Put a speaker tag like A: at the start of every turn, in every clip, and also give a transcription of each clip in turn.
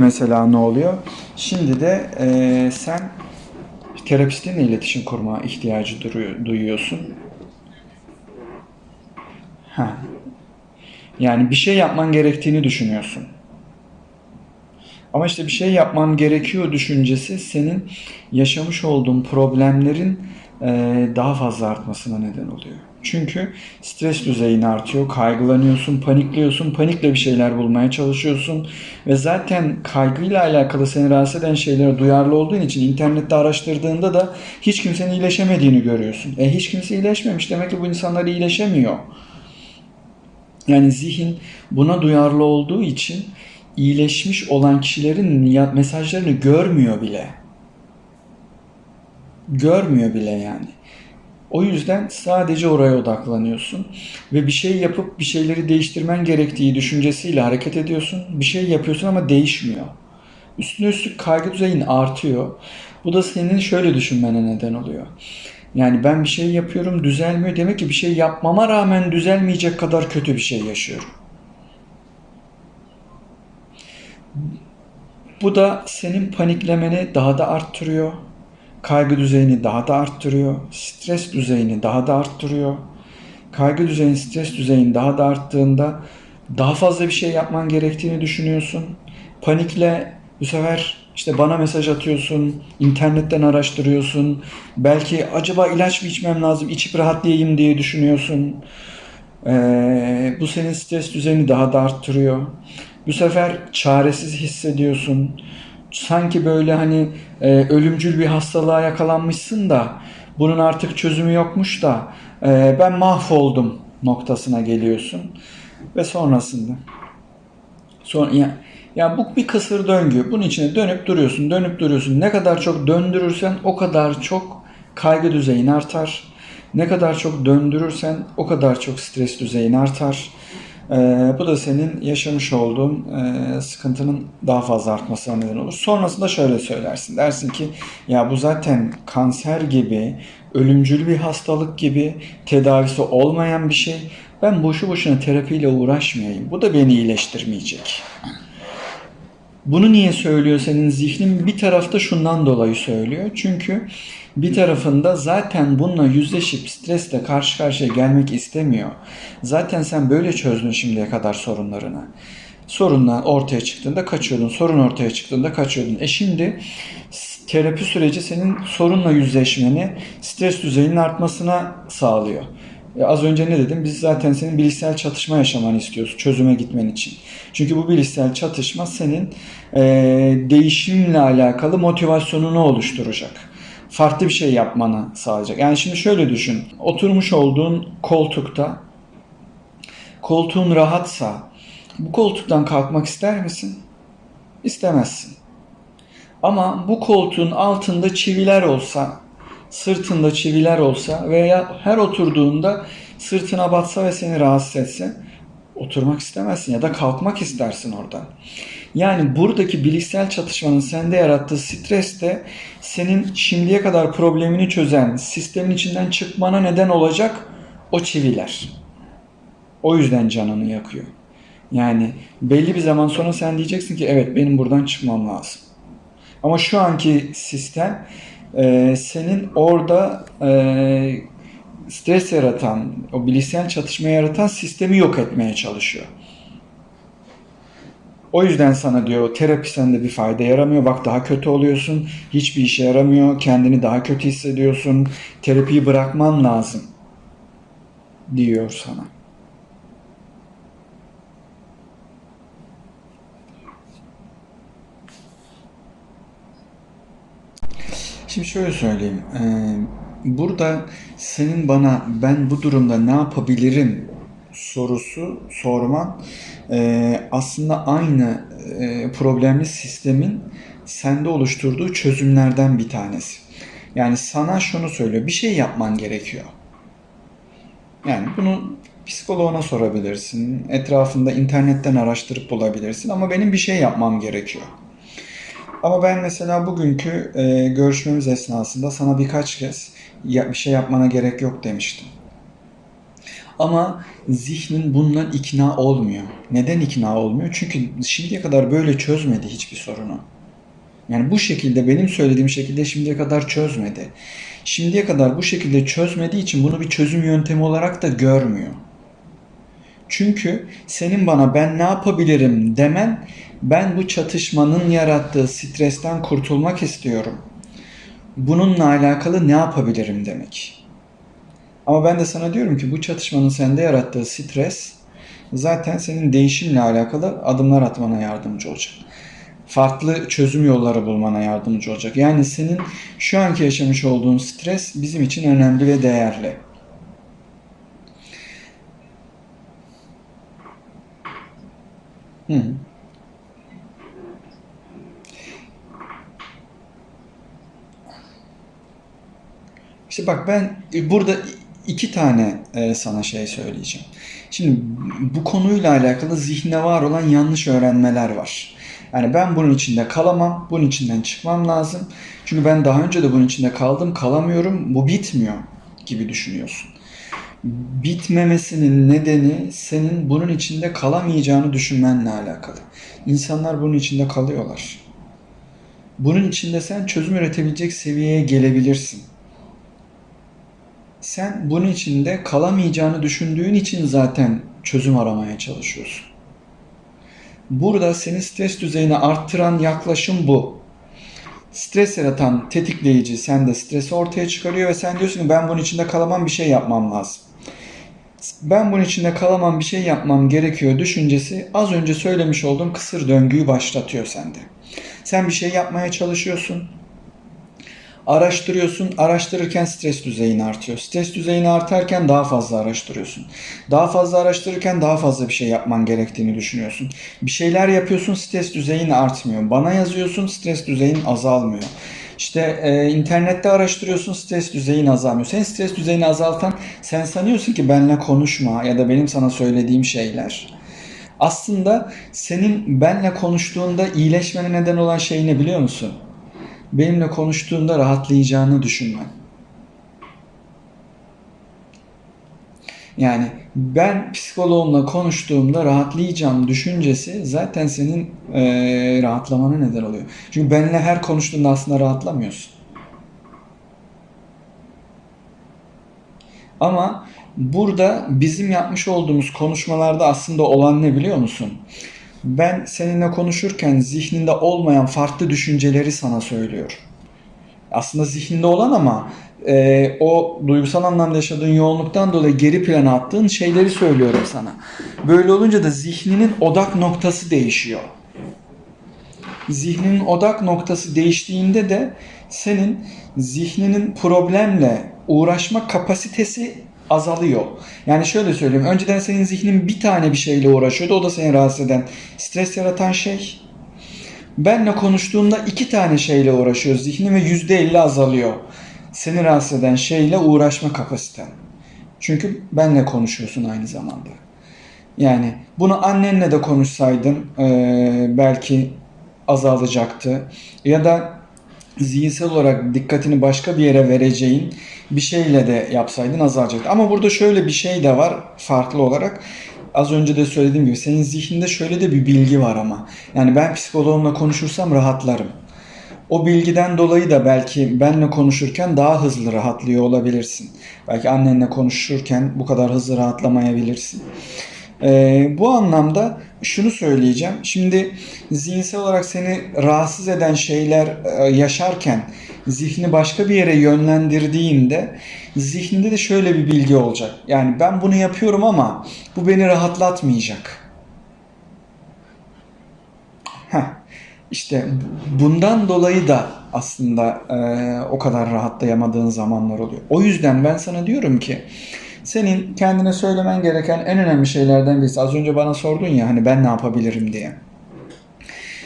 A: mesela ne oluyor? Şimdi de e, sen terapistinle iletişim kurma ihtiyacı duruyor- duyuyorsun. Ha. Yani bir şey yapman gerektiğini düşünüyorsun. Ama işte bir şey yapman gerekiyor düşüncesi senin yaşamış olduğun problemlerin e, daha fazla artmasına neden oluyor. Çünkü stres düzeyin artıyor, kaygılanıyorsun, panikliyorsun, panikle bir şeyler bulmaya çalışıyorsun ve zaten kaygıyla alakalı seni rahatsız eden şeylere duyarlı olduğun için internette araştırdığında da hiç kimsenin iyileşemediğini görüyorsun. E hiç kimse iyileşmemiş demek ki bu insanlar iyileşemiyor. Yani zihin buna duyarlı olduğu için iyileşmiş olan kişilerin mesajlarını görmüyor bile. Görmüyor bile yani. O yüzden sadece oraya odaklanıyorsun ve bir şey yapıp bir şeyleri değiştirmen gerektiği düşüncesiyle hareket ediyorsun. Bir şey yapıyorsun ama değişmiyor. Üstüne üstlük kaygı düzeyin artıyor. Bu da senin şöyle düşünmene neden oluyor. Yani ben bir şey yapıyorum düzelmiyor. Demek ki bir şey yapmama rağmen düzelmeyecek kadar kötü bir şey yaşıyorum. Bu da senin paniklemeni daha da arttırıyor. Kaygı düzeyini daha da arttırıyor. Stres düzeyini daha da arttırıyor. Kaygı düzeyin, stres düzeyin daha da arttığında daha fazla bir şey yapman gerektiğini düşünüyorsun. Panikle bu sefer işte bana mesaj atıyorsun, internetten araştırıyorsun. Belki acaba ilaç mı içmem lazım, içip rahatlayayım diye düşünüyorsun. Ee, bu senin stres düzeyini daha da arttırıyor. Bu sefer çaresiz hissediyorsun. Sanki böyle hani e, ölümcül bir hastalığa yakalanmışsın da bunun artık çözümü yokmuş da e, ben mahvoldum noktasına geliyorsun ve sonrasında Sonra ya, ya bu bir kısır döngü. Bunun içine dönüp duruyorsun, dönüp duruyorsun. Ne kadar çok döndürürsen o kadar çok kaygı düzeyin artar. Ne kadar çok döndürürsen o kadar çok stres düzeyin artar. Ee, bu da senin yaşamış olduğun e, sıkıntının daha fazla artmasına neden olur. Sonrasında şöyle söylersin. Dersin ki ya bu zaten kanser gibi, ölümcül bir hastalık gibi tedavisi olmayan bir şey. Ben boşu boşuna terapiyle uğraşmayayım. Bu da beni iyileştirmeyecek. Bunu niye söylüyor senin zihnin? Bir tarafta şundan dolayı söylüyor. Çünkü bir tarafında zaten bununla yüzleşip stresle karşı karşıya gelmek istemiyor. Zaten sen böyle çözdün şimdiye kadar sorunlarını. Sorunlar ortaya çıktığında kaçıyordun. Sorun ortaya çıktığında kaçıyordun. E şimdi terapi süreci senin sorunla yüzleşmeni, stres düzeyinin artmasına sağlıyor. E, az önce ne dedim? Biz zaten senin bilişsel çatışma yaşamanı istiyoruz çözüme gitmen için. Çünkü bu bilişsel çatışma senin e, değişimle alakalı motivasyonunu oluşturacak. Farklı bir şey yapmanı sağlayacak. Yani şimdi şöyle düşün. Oturmuş olduğun koltukta koltuğun rahatsa bu koltuktan kalkmak ister misin? İstemezsin. Ama bu koltuğun altında çiviler olsa, sırtında çiviler olsa veya her oturduğunda sırtına batsa ve seni rahatsız etse oturmak istemezsin ya da kalkmak istersin oradan. Yani buradaki bilişsel çatışmanın sende yarattığı stres de senin şimdiye kadar problemini çözen sistemin içinden çıkmana neden olacak o çiviler. O yüzden canını yakıyor. Yani belli bir zaman sonra sen diyeceksin ki evet benim buradan çıkmam lazım. Ama şu anki sistem e, senin orada e, stres yaratan, o bilişsel çatışma yaratan sistemi yok etmeye çalışıyor. O yüzden sana diyor terapi sende bir fayda yaramıyor. Bak daha kötü oluyorsun. Hiçbir işe yaramıyor. Kendini daha kötü hissediyorsun. Terapiyi bırakman lazım. Diyor sana. Şimdi şöyle söyleyeyim. Ee, burada senin bana ben bu durumda ne yapabilirim sorusu sorman e, aslında aynı e, problemli sistemin sende oluşturduğu çözümlerden bir tanesi. Yani sana şunu söylüyor. Bir şey yapman gerekiyor. Yani bunu psikoloğuna sorabilirsin. Etrafında internetten araştırıp bulabilirsin. Ama benim bir şey yapmam gerekiyor. Ama ben mesela bugünkü e, görüşmemiz esnasında sana birkaç kez ya, bir şey yapmana gerek yok demiştim. Ama zihnin bundan ikna olmuyor. Neden ikna olmuyor? Çünkü şimdiye kadar böyle çözmedi hiçbir sorunu. Yani bu şekilde benim söylediğim şekilde şimdiye kadar çözmedi. Şimdiye kadar bu şekilde çözmediği için bunu bir çözüm yöntemi olarak da görmüyor. Çünkü senin bana ben ne yapabilirim demen ben bu çatışmanın yarattığı stresten kurtulmak istiyorum. Bununla alakalı ne yapabilirim demek. Ama ben de sana diyorum ki bu çatışmanın sende yarattığı stres zaten senin değişimle alakalı adımlar atmana yardımcı olacak. Farklı çözüm yolları bulmana yardımcı olacak. Yani senin şu anki yaşamış olduğun stres bizim için önemli ve değerli. Hı. İşte bak ben e, burada iki tane e, sana şey söyleyeceğim. Şimdi bu konuyla alakalı zihne var olan yanlış öğrenmeler var. Yani ben bunun içinde kalamam, bunun içinden çıkmam lazım. Çünkü ben daha önce de bunun içinde kaldım, kalamıyorum, bu bitmiyor gibi düşünüyorsun. Bitmemesinin nedeni senin bunun içinde kalamayacağını düşünmenle alakalı. İnsanlar bunun içinde kalıyorlar. Bunun içinde sen çözüm üretebilecek seviyeye gelebilirsin. Sen bunun içinde kalamayacağını düşündüğün için zaten çözüm aramaya çalışıyorsun. Burada senin stres düzeyini arttıran yaklaşım bu. Stres yaratan tetikleyici sende stresi ortaya çıkarıyor ve sen diyorsun ki ben bunun içinde kalamam bir şey yapmam lazım. Ben bunun içinde kalamam bir şey yapmam gerekiyor düşüncesi az önce söylemiş olduğum kısır döngüyü başlatıyor sende. Sen bir şey yapmaya çalışıyorsun. Araştırıyorsun, araştırırken stres düzeyin artıyor. Stres düzeyin artarken daha fazla araştırıyorsun. Daha fazla araştırırken daha fazla bir şey yapman gerektiğini düşünüyorsun. Bir şeyler yapıyorsun, stres düzeyin artmıyor. Bana yazıyorsun, stres düzeyin azalmıyor. İşte e, internette araştırıyorsun, stres düzeyin azalmıyor. Senin stres düzeyini azaltan, sen sanıyorsun ki benle konuşma ya da benim sana söylediğim şeyler. Aslında senin benle konuştuğunda iyileşmene neden olan şey ne biliyor musun? Benimle konuştuğunda rahatlayacağını düşünmen. Yani ben psikoloğumla konuştuğumda rahatlayacağım düşüncesi zaten senin e, rahatlamana neden oluyor. Çünkü benimle her konuştuğunda aslında rahatlamıyorsun. Ama burada bizim yapmış olduğumuz konuşmalarda aslında olan ne biliyor musun? Ben seninle konuşurken zihninde olmayan farklı düşünceleri sana söylüyorum. Aslında zihninde olan ama e, o duygusal anlamda yaşadığın yoğunluktan dolayı geri plana attığın şeyleri söylüyorum sana. Böyle olunca da zihninin odak noktası değişiyor. Zihninin odak noktası değiştiğinde de senin zihninin problemle uğraşma kapasitesi azalıyor. Yani şöyle söyleyeyim. Önceden senin zihnin bir tane bir şeyle uğraşıyordu. O da seni rahatsız eden, stres yaratan şey. Benle konuştuğunda iki tane şeyle uğraşıyor zihnin ve yüzde elli azalıyor. Seni rahatsız eden şeyle uğraşma kapasiten. Çünkü benle konuşuyorsun aynı zamanda. Yani bunu annenle de konuşsaydın ee, belki azalacaktı. Ya da zihinsel olarak dikkatini başka bir yere vereceğin bir şeyle de yapsaydın azalacaktı. Ama burada şöyle bir şey de var farklı olarak. Az önce de söylediğim gibi senin zihninde şöyle de bir bilgi var ama. Yani ben psikoloğumla konuşursam rahatlarım. O bilgiden dolayı da belki benle konuşurken daha hızlı rahatlıyor olabilirsin. Belki annenle konuşurken bu kadar hızlı rahatlamayabilirsin. Ee, bu anlamda şunu söyleyeceğim. Şimdi zihinsel olarak seni rahatsız eden şeyler e, yaşarken zihni başka bir yere yönlendirdiğinde zihninde de şöyle bir bilgi olacak. Yani ben bunu yapıyorum ama bu beni rahatlatmayacak. Heh. İşte bundan dolayı da aslında e, o kadar rahatlayamadığın zamanlar oluyor. O yüzden ben sana diyorum ki senin kendine söylemen gereken en önemli şeylerden birisi. Az önce bana sordun ya hani ben ne yapabilirim diye.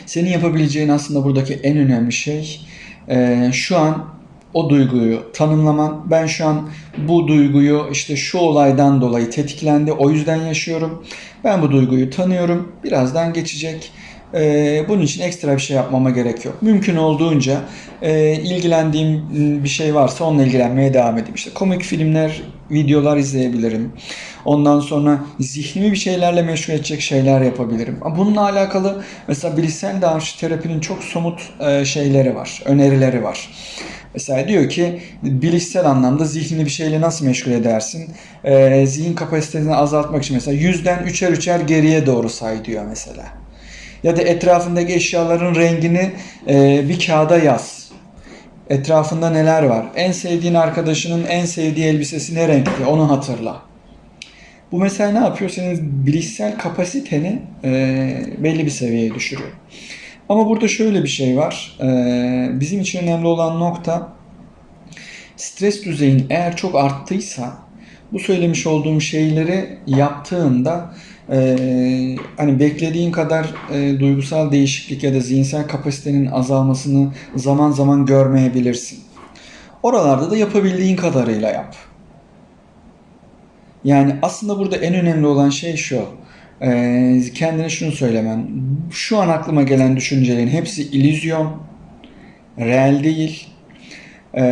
A: Senin yapabileceğin aslında buradaki en önemli şey e, şu an o duyguyu tanımlaman. Ben şu an bu duyguyu işte şu olaydan dolayı tetiklendi. O yüzden yaşıyorum. Ben bu duyguyu tanıyorum. Birazdan geçecek. Ee, bunun için ekstra bir şey yapmama gerek yok. Mümkün olduğunca e, ilgilendiğim bir şey varsa onunla ilgilenmeye devam edeyim. İşte komik filmler videolar izleyebilirim. Ondan sonra zihnimi bir şeylerle meşgul edecek şeyler yapabilirim. Bununla alakalı mesela bilişsel davranış terapinin çok somut e, şeyleri var, önerileri var. Mesela diyor ki bilişsel anlamda zihnini bir şeyle nasıl meşgul edersin? E, zihin kapasitesini azaltmak için mesela yüzden üçer üçer geriye doğru say diyor mesela. Ya da etrafındaki eşyaların rengini e, bir kağıda yaz. Etrafında neler var? En sevdiğin arkadaşının en sevdiği elbisesi ne renkti? Onu hatırla. Bu mesela ne yapıyor? Senin bilişsel kapasiteni e, belli bir seviyeye düşürüyor. Ama burada şöyle bir şey var. E, bizim için önemli olan nokta stres düzeyin eğer çok arttıysa bu söylemiş olduğum şeyleri yaptığında e, hani beklediğin kadar e, duygusal değişiklik ya da zihinsel kapasitenin azalmasını zaman zaman görmeyebilirsin. Oralarda da yapabildiğin kadarıyla yap. Yani aslında burada en önemli olan şey şu. Ee, kendine şunu söylemen. Şu an aklıma gelen düşüncelerin hepsi illüzyon, reel değil. Ee,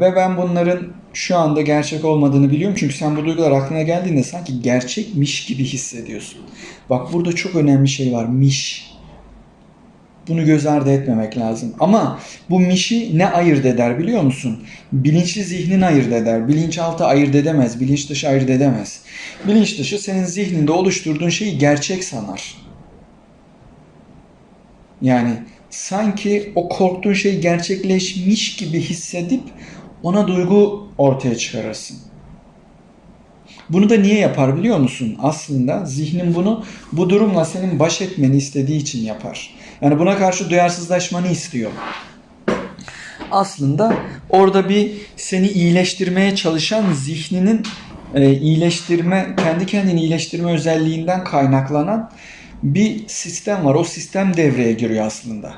A: ve ben bunların şu anda gerçek olmadığını biliyorum. Çünkü sen bu duygular aklına geldiğinde sanki gerçekmiş gibi hissediyorsun. Bak burada çok önemli şey var. Miş. Bunu göz ardı etmemek lazım. Ama bu mişi ne ayırt eder biliyor musun? Bilinçli zihnin ayırt eder. Bilinçaltı ayırt edemez. Bilinç dışı ayırt edemez. Bilinç dışı senin zihninde oluşturduğun şeyi gerçek sanar. Yani sanki o korktuğun şey gerçekleşmiş gibi hissedip ona duygu ortaya çıkarırsın. Bunu da niye yapar biliyor musun? Aslında zihnin bunu bu durumla senin baş etmeni istediği için yapar. Yani buna karşı duyarsızlaşmanı istiyor. Aslında orada bir seni iyileştirmeye çalışan zihninin e, iyileştirme, kendi kendini iyileştirme özelliğinden kaynaklanan bir sistem var. O sistem devreye giriyor aslında.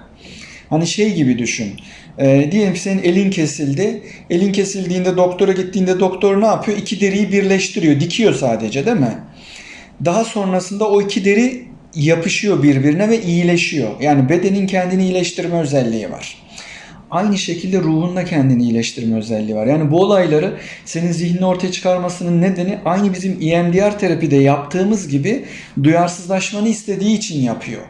A: Hani şey gibi düşün. E, diyelim ki senin elin kesildi. Elin kesildiğinde doktora gittiğinde doktor ne yapıyor? İki deriyi birleştiriyor. Dikiyor sadece değil mi? Daha sonrasında o iki deri yapışıyor birbirine ve iyileşiyor. Yani bedenin kendini iyileştirme özelliği var. Aynı şekilde ruhun da kendini iyileştirme özelliği var. Yani bu olayları senin zihnini ortaya çıkarmasının nedeni aynı bizim EMDR terapide yaptığımız gibi duyarsızlaşmanı istediği için yapıyor.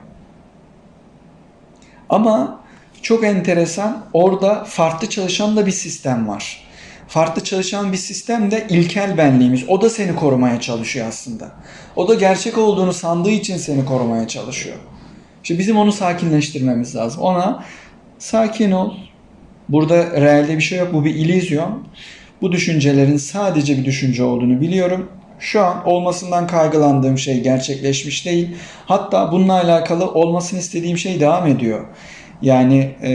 A: Ama çok enteresan orada farklı çalışan da bir sistem var. Farklı çalışan bir sistem de ilkel benliğimiz. O da seni korumaya çalışıyor aslında. O da gerçek olduğunu sandığı için seni korumaya çalışıyor. İşte bizim onu sakinleştirmemiz lazım. Ona sakin ol. Burada realde bir şey yok. Bu bir illüzyon. Bu düşüncelerin sadece bir düşünce olduğunu biliyorum. Şu an olmasından kaygılandığım şey gerçekleşmiş değil. Hatta bununla alakalı olmasını istediğim şey devam ediyor. Yani e,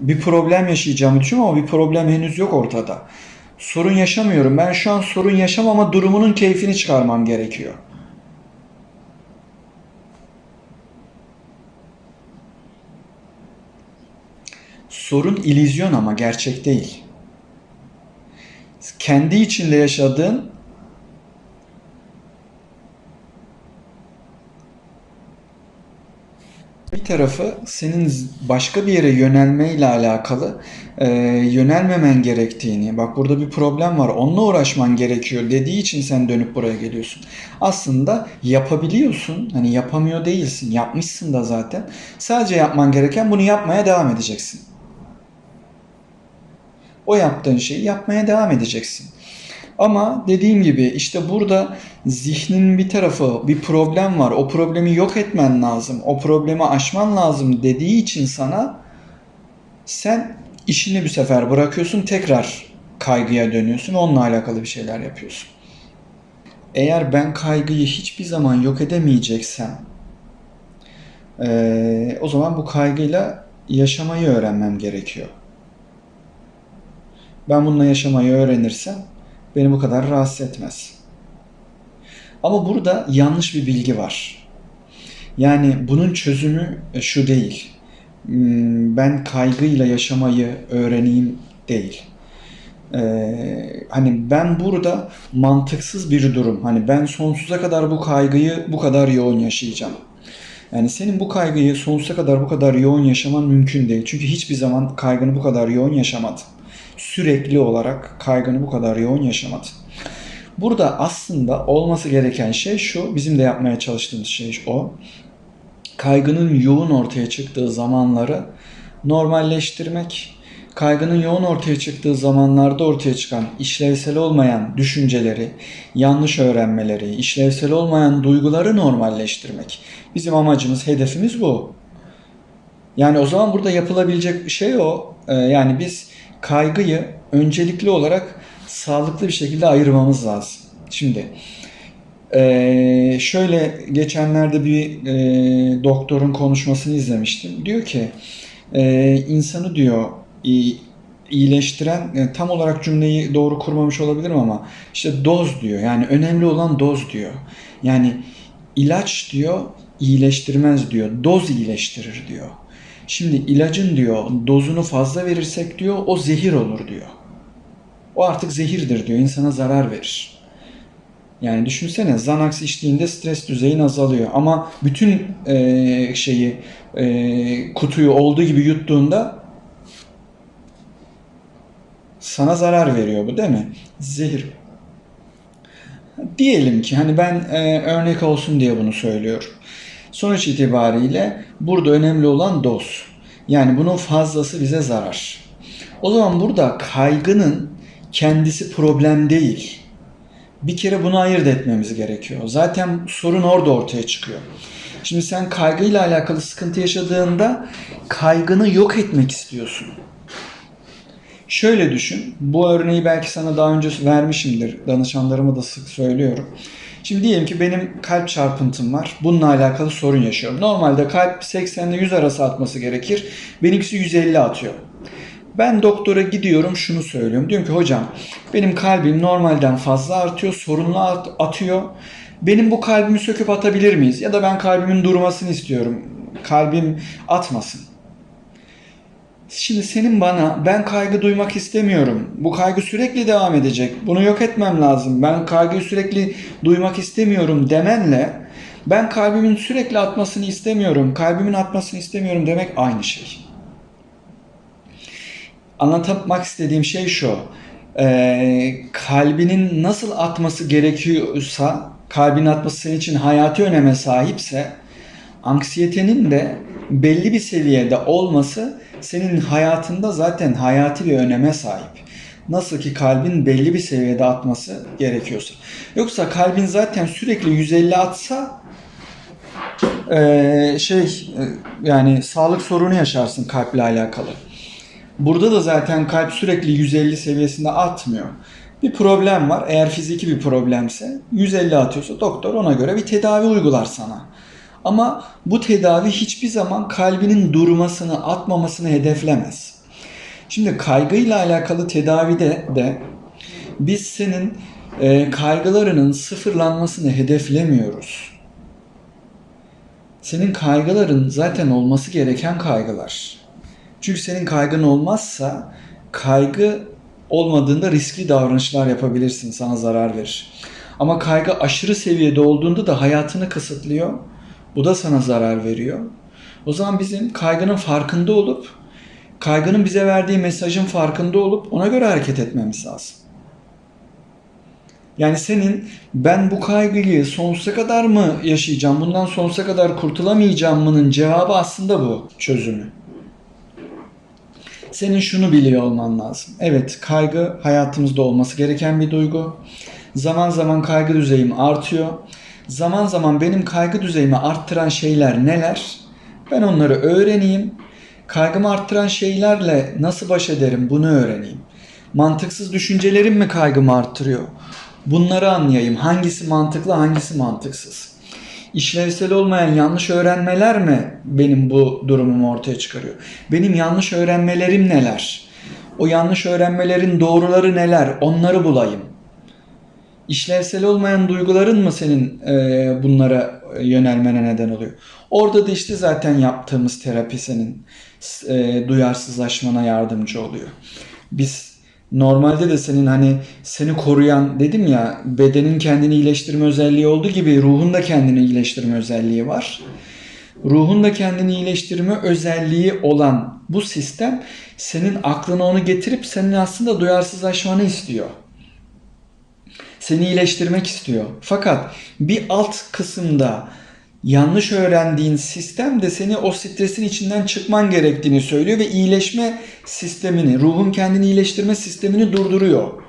A: bir problem yaşayacağımı düşünüyorum ama bir problem henüz yok ortada. Sorun yaşamıyorum. Ben şu an sorun yaşamama durumunun keyfini çıkarmam gerekiyor. Sorun illüzyon ama gerçek değil. Kendi içinde yaşadığın tarafı senin başka bir yere yönelmeyle alakalı e, yönelmemen gerektiğini, bak burada bir problem var, onunla uğraşman gerekiyor dediği için sen dönüp buraya geliyorsun. Aslında yapabiliyorsun, hani yapamıyor değilsin, yapmışsın da zaten. Sadece yapman gereken bunu yapmaya devam edeceksin. O yaptığın şeyi yapmaya devam edeceksin. Ama dediğim gibi işte burada zihnin bir tarafı bir problem var. O problemi yok etmen lazım. O problemi aşman lazım dediği için sana sen işini bir sefer bırakıyorsun tekrar kaygıya dönüyorsun onunla alakalı bir şeyler yapıyorsun. Eğer ben kaygıyı hiçbir zaman yok edemeyeceksem eee, o zaman bu kaygıyla yaşamayı öğrenmem gerekiyor. Ben bununla yaşamayı öğrenirsem beni bu kadar rahatsız etmez. Ama burada yanlış bir bilgi var. Yani bunun çözümü e, şu değil. Hmm, Ben kaygıyla yaşamayı öğreneyim değil. Ee, hani ben burada mantıksız bir durum. Hani ben sonsuza kadar bu kaygıyı bu kadar yoğun yaşayacağım. Yani senin bu kaygıyı sonsuza kadar bu kadar yoğun yaşaman mümkün değil. Çünkü hiçbir zaman kaygını bu kadar yoğun yaşamadın. Sürekli olarak kaygını bu kadar yoğun yaşamadın. Burada aslında olması gereken şey şu, bizim de yapmaya çalıştığımız şey o. Kaygının yoğun ortaya çıktığı zamanları normalleştirmek, kaygının yoğun ortaya çıktığı zamanlarda ortaya çıkan işlevsel olmayan düşünceleri, yanlış öğrenmeleri, işlevsel olmayan duyguları normalleştirmek. Bizim amacımız, hedefimiz bu. Yani o zaman burada yapılabilecek şey o. Ee, yani biz kaygıyı öncelikli olarak sağlıklı bir şekilde ayırmamız lazım. Şimdi ee, şöyle geçenlerde bir e, doktorun konuşmasını izlemiştim. Diyor ki e, insanı diyor iyi, iyileştiren e, tam olarak cümleyi doğru kurmamış olabilirim ama işte doz diyor. Yani önemli olan doz diyor. Yani ilaç diyor iyileştirmez diyor. Doz iyileştirir diyor. Şimdi ilacın diyor dozunu fazla verirsek diyor o zehir olur diyor. O artık zehirdir diyor. insana zarar verir. Yani düşünsene Xanax içtiğinde stres düzeyin azalıyor. Ama bütün e, şeyi e, kutuyu olduğu gibi yuttuğunda sana zarar veriyor bu değil mi? Zehir. Diyelim ki hani ben e, örnek olsun diye bunu söylüyorum. Sonuç itibariyle burada önemli olan doz. Yani bunun fazlası bize zarar. O zaman burada kaygının kendisi problem değil. Bir kere bunu ayırt etmemiz gerekiyor. Zaten sorun orada ortaya çıkıyor. Şimdi sen kaygıyla alakalı sıkıntı yaşadığında kaygını yok etmek istiyorsun. Şöyle düşün. Bu örneği belki sana daha önce vermişimdir. Danışanlarıma da sık söylüyorum. Şimdi diyelim ki benim kalp çarpıntım var. Bununla alakalı sorun yaşıyorum. Normalde kalp 80 ile 100 arası atması gerekir. Benimkisi 150 atıyor. Ben doktora gidiyorum şunu söylüyorum. Diyorum ki hocam benim kalbim normalden fazla artıyor, sorunlu at- atıyor. Benim bu kalbimi söküp atabilir miyiz? Ya da ben kalbimin durmasını istiyorum. Kalbim atmasın. Şimdi senin bana ben kaygı duymak istemiyorum. Bu kaygı sürekli devam edecek. Bunu yok etmem lazım. Ben kaygıyı sürekli duymak istemiyorum demenle ben kalbimin sürekli atmasını istemiyorum. Kalbimin atmasını istemiyorum demek aynı şey. Anlatmak istediğim şey şu. Ee, kalbinin nasıl atması gerekiyorsa, kalbin atması senin için hayati öneme sahipse, anksiyetenin de belli bir seviyede olması senin hayatında zaten hayati bir öneme sahip. Nasıl ki kalbin belli bir seviyede atması gerekiyorsa. Yoksa kalbin zaten sürekli 150 atsa ee, şey e, yani sağlık sorunu yaşarsın kalple alakalı. Burada da zaten kalp sürekli 150 seviyesinde atmıyor. Bir problem var. Eğer fiziki bir problemse 150 atıyorsa doktor ona göre bir tedavi uygular sana. Ama bu tedavi hiçbir zaman kalbinin durmasını, atmamasını hedeflemez. Şimdi kaygıyla alakalı tedavide de biz senin e, kaygılarının sıfırlanmasını hedeflemiyoruz. Senin kaygıların zaten olması gereken kaygılar. Çünkü senin kaygın olmazsa kaygı olmadığında riskli davranışlar yapabilirsin, sana zarar verir. Ama kaygı aşırı seviyede olduğunda da hayatını kısıtlıyor. Bu da sana zarar veriyor. O zaman bizim kaygının farkında olup, kaygının bize verdiği mesajın farkında olup ona göre hareket etmemiz lazım. Yani senin ben bu kaygıyı sonsuza kadar mı yaşayacağım, bundan sonsuza kadar kurtulamayacağım mı'nın cevabı aslında bu çözümü. Senin şunu biliyor olman lazım. Evet kaygı hayatımızda olması gereken bir duygu. Zaman zaman kaygı düzeyim artıyor. Zaman zaman benim kaygı düzeyimi arttıran şeyler neler? Ben onları öğreneyim. Kaygımı arttıran şeylerle nasıl baş ederim bunu öğreneyim. Mantıksız düşüncelerim mi kaygımı arttırıyor? Bunları anlayayım. Hangisi mantıklı, hangisi mantıksız? İşlevsel olmayan yanlış öğrenmeler mi benim bu durumumu ortaya çıkarıyor? Benim yanlış öğrenmelerim neler? O yanlış öğrenmelerin doğruları neler? Onları bulayım. İşlevsel olmayan duyguların mı senin e, bunlara yönelmene neden oluyor? Orada da işte zaten yaptığımız terapi senin e, duyarsızlaşmana yardımcı oluyor. Biz Normalde de senin hani seni koruyan dedim ya bedenin kendini iyileştirme özelliği olduğu gibi ruhun da kendini iyileştirme özelliği var. Ruhun da kendini iyileştirme özelliği olan bu sistem senin aklına onu getirip senin aslında duyarsızlaşmanı istiyor. Seni iyileştirmek istiyor. Fakat bir alt kısımda yanlış öğrendiğin sistem de seni o stresin içinden çıkman gerektiğini söylüyor ve iyileşme sistemini, ruhun kendini iyileştirme sistemini durduruyor.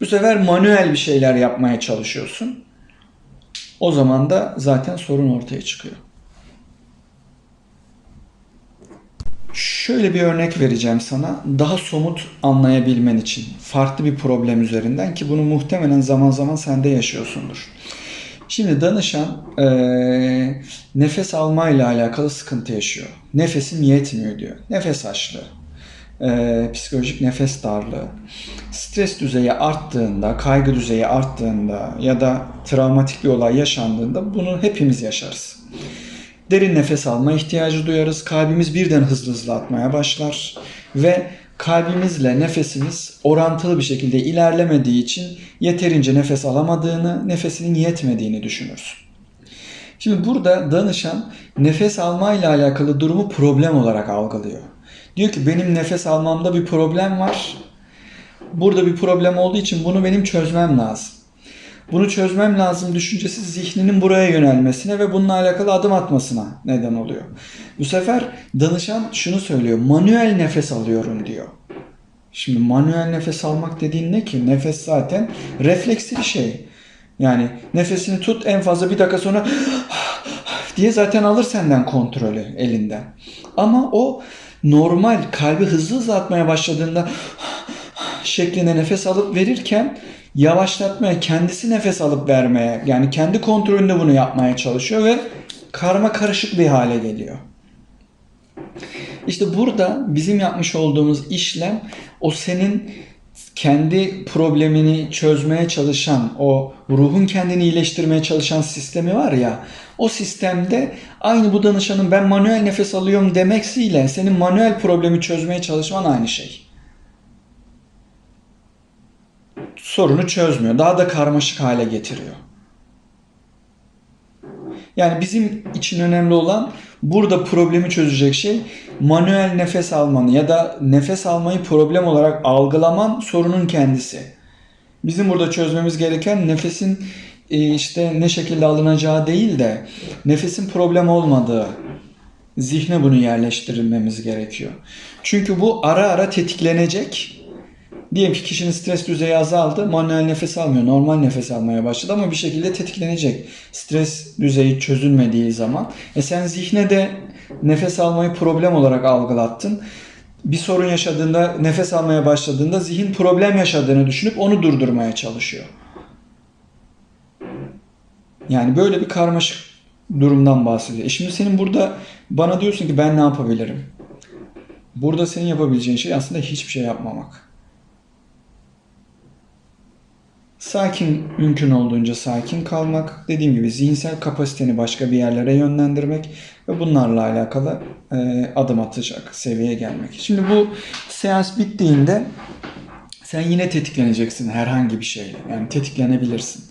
A: Bu sefer manuel bir şeyler yapmaya çalışıyorsun. O zaman da zaten sorun ortaya çıkıyor. Şöyle bir örnek vereceğim sana daha somut anlayabilmen için. Farklı bir problem üzerinden ki bunu muhtemelen zaman zaman sen de yaşıyorsundur. Şimdi danışan eee, nefes almayla alakalı sıkıntı yaşıyor. Nefesim yetmiyor diyor. Nefes açlığı, eee, psikolojik nefes darlığı, stres düzeyi arttığında, kaygı düzeyi arttığında ya da travmatik bir olay yaşandığında bunu hepimiz yaşarız. Derin nefes alma ihtiyacı duyarız. Kalbimiz birden hızlı hızlı atmaya başlar ve kalbimizle nefesimiz orantılı bir şekilde ilerlemediği için yeterince nefes alamadığını, nefesinin yetmediğini düşünürsün. Şimdi burada danışan nefes almayla alakalı durumu problem olarak algılıyor. Diyor ki benim nefes almamda bir problem var. Burada bir problem olduğu için bunu benim çözmem lazım. Bunu çözmem lazım düşüncesi zihninin buraya yönelmesine ve bununla alakalı adım atmasına neden oluyor. Bu sefer danışan şunu söylüyor. Manuel nefes alıyorum diyor. Şimdi manuel nefes almak dediğin ne ki? Nefes zaten refleksli bir şey. Yani nefesini tut en fazla bir dakika sonra diye zaten alır senden kontrolü elinden. Ama o normal kalbi hızlı hızlı atmaya başladığında şeklinde nefes alıp verirken yavaşlatmaya, kendisi nefes alıp vermeye yani kendi kontrolünde bunu yapmaya çalışıyor ve karma karışık bir hale geliyor. İşte burada bizim yapmış olduğumuz işlem o senin kendi problemini çözmeye çalışan, o ruhun kendini iyileştirmeye çalışan sistemi var ya, o sistemde aynı bu danışanın ben manuel nefes alıyorum demeksiyle senin manuel problemi çözmeye çalışman aynı şey. Sorunu çözmüyor. Daha da karmaşık hale getiriyor. Yani bizim için önemli olan burada problemi çözecek şey manuel nefes almanı ya da nefes almayı problem olarak algılaman sorunun kendisi. Bizim burada çözmemiz gereken nefesin e, işte ne şekilde alınacağı değil de nefesin problem olmadığı zihne bunu yerleştirilmemiz gerekiyor. Çünkü bu ara ara tetiklenecek. Diyelim ki kişinin stres düzeyi azaldı, manuel nefes almıyor, normal nefes almaya başladı ama bir şekilde tetiklenecek. Stres düzeyi çözülmediği zaman. E sen zihne de nefes almayı problem olarak algılattın. Bir sorun yaşadığında, nefes almaya başladığında zihin problem yaşadığını düşünüp onu durdurmaya çalışıyor. Yani böyle bir karmaşık durumdan bahsediyor. E şimdi senin burada bana diyorsun ki ben ne yapabilirim? Burada senin yapabileceğin şey aslında hiçbir şey yapmamak. Sakin, mümkün olduğunca sakin kalmak. Dediğim gibi zihinsel kapasiteni başka bir yerlere yönlendirmek ve bunlarla alakalı e, adım atacak seviyeye gelmek. Şimdi bu seans bittiğinde sen yine tetikleneceksin herhangi bir şeyle. Yani tetiklenebilirsin.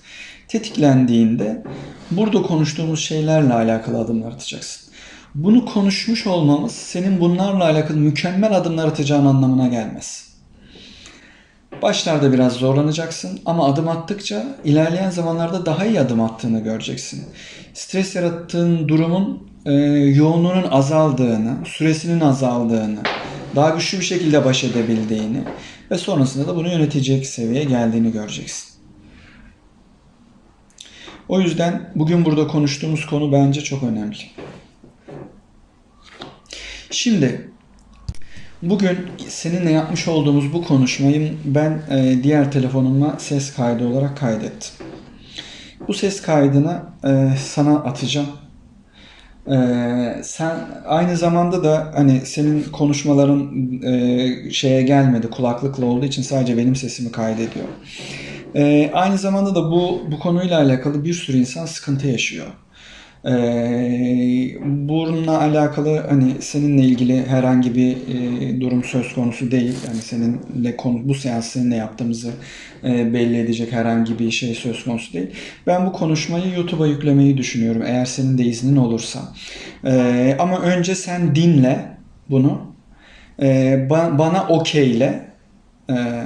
A: Tetiklendiğinde burada konuştuğumuz şeylerle alakalı adımlar atacaksın. Bunu konuşmuş olmamız senin bunlarla alakalı mükemmel adımlar atacağın anlamına gelmez. Başlarda biraz zorlanacaksın ama adım attıkça ilerleyen zamanlarda daha iyi adım attığını göreceksin. Stres yarattığın durumun e, yoğunluğunun azaldığını, süresinin azaldığını, daha güçlü bir şekilde baş edebildiğini ve sonrasında da bunu yönetecek seviyeye geldiğini göreceksin. O yüzden bugün burada konuştuğumuz konu bence çok önemli. Şimdi bugün seninle yapmış olduğumuz bu konuşmayı ben e, diğer telefonuma ses kaydı olarak kaydettim. Bu ses kaydını e, sana atacağım. E, sen aynı zamanda da hani senin konuşmaların e, şeye gelmedi kulaklıkla olduğu için sadece benim sesimi kaydediyor. E, aynı zamanda da bu bu konuyla alakalı bir sürü insan sıkıntı yaşıyor. Ee, bununla alakalı hani seninle ilgili herhangi bir e, durum söz konusu değil. Yani seninle konu bu seans seninle yaptığımızı e, belli edecek herhangi bir şey söz konusu değil. Ben bu konuşmayı YouTube'a yüklemeyi düşünüyorum eğer senin de iznin olursa. Ee, ama önce sen dinle bunu. Ee, ba- bana okeyle. Ee,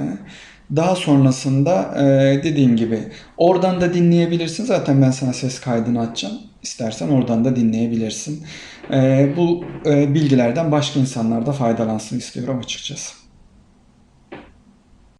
A: Daha sonrasında e, dediğim gibi oradan da dinleyebilirsin. Zaten ben sana ses kaydını açacağım. İstersen oradan da dinleyebilirsin. E, bu e, bilgilerden başka insanlar da faydalansın istiyorum açıkçası.